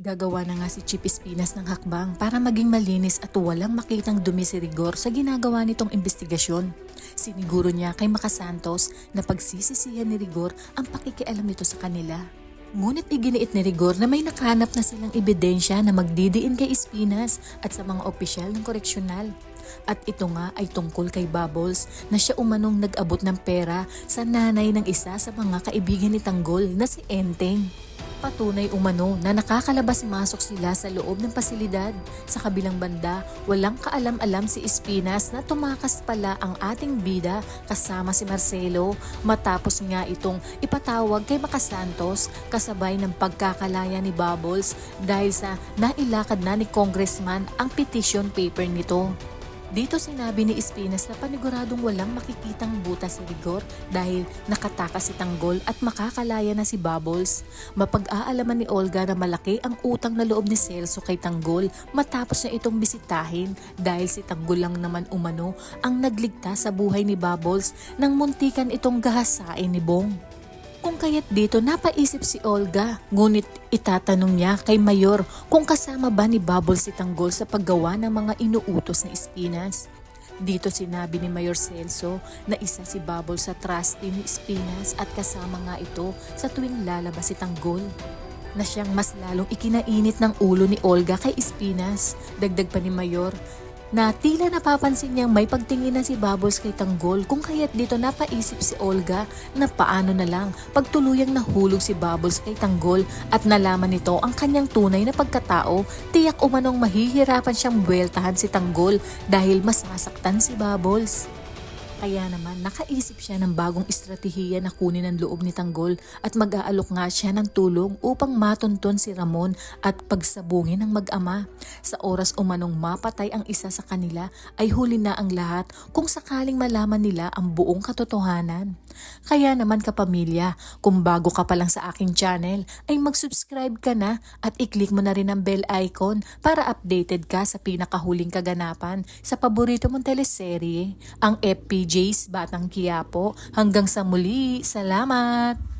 Gagawa na nga si Chip Espinas ng hakbang para maging malinis at walang makitang dumi si Rigor sa ginagawa nitong investigasyon. Siniguro niya kay Makasantos na pagsisisihan ni Rigor ang pakikialam nito sa kanila. Ngunit iginiit ni Rigor na may nakahanap na silang ebidensya na magdidiin kay Espinas at sa mga opisyal ng koreksyonal. At ito nga ay tungkol kay Bubbles na siya umanong nag-abot ng pera sa nanay ng isa sa mga kaibigan ni Tanggol na si Enteng. Patunay umano na nakakalabas-masok sila sa loob ng pasilidad. Sa kabilang banda, walang kaalam-alam si Espinas na tumakas pala ang ating bida kasama si Marcelo matapos nga itong ipatawag kay Makasantos kasabay ng pagkakalaya ni Bubbles dahil sa nailakad na ni Congressman ang petition paper nito. Dito sinabi ni Espinas na paniguradong walang makikitang buta si Rigor dahil nakatakas si Tanggol at makakalaya na si Bubbles. Mapag-aalaman ni Olga na malaki ang utang na loob ni Celso kay Tanggol matapos niya itong bisitahin dahil si Tanggol lang naman umano ang nagligtas sa buhay ni Bubbles nang muntikan itong gahasain ni Bong. Kung kaya't dito napaisip si Olga, ngunit itatanong niya kay Mayor kung kasama ba ni Bubble si Tanggol sa paggawa ng mga inuutos ni Espinas. Dito sinabi ni Mayor Celso na isa si Bubble sa trustee ni Espinas at kasama nga ito sa tuwing lalabas si Tanggol na siyang mas lalong ikinainit ng ulo ni Olga kay Espinas. Dagdag pa ni Mayor, na tila napapansin niyang may pagtingin na si Bubbles kay Tanggol kung kaya't dito napaisip si Olga na paano na lang pagtuluyang nahulog si Bubbles kay Tanggol at nalaman nito ang kanyang tunay na pagkatao, tiyak umanong mahihirapan siyang buweltahan si Tanggol dahil masasaktan si Bubbles. Kaya naman nakaisip siya ng bagong estratehiya na kunin ang loob ni Tanggol at mag-aalok nga siya ng tulong upang matunton si Ramon at pagsabungin ng mag-ama. Sa oras umanong mapatay ang isa sa kanila ay huli na ang lahat kung sakaling malaman nila ang buong katotohanan. Kaya naman kapamilya, kung bago ka pa lang sa aking channel ay mag-subscribe ka na at i-click mo na rin ang bell icon para updated ka sa pinakahuling kaganapan sa paborito mong teleserye, ang FPJ's Batang Kiyapo. Hanggang sa muli, salamat!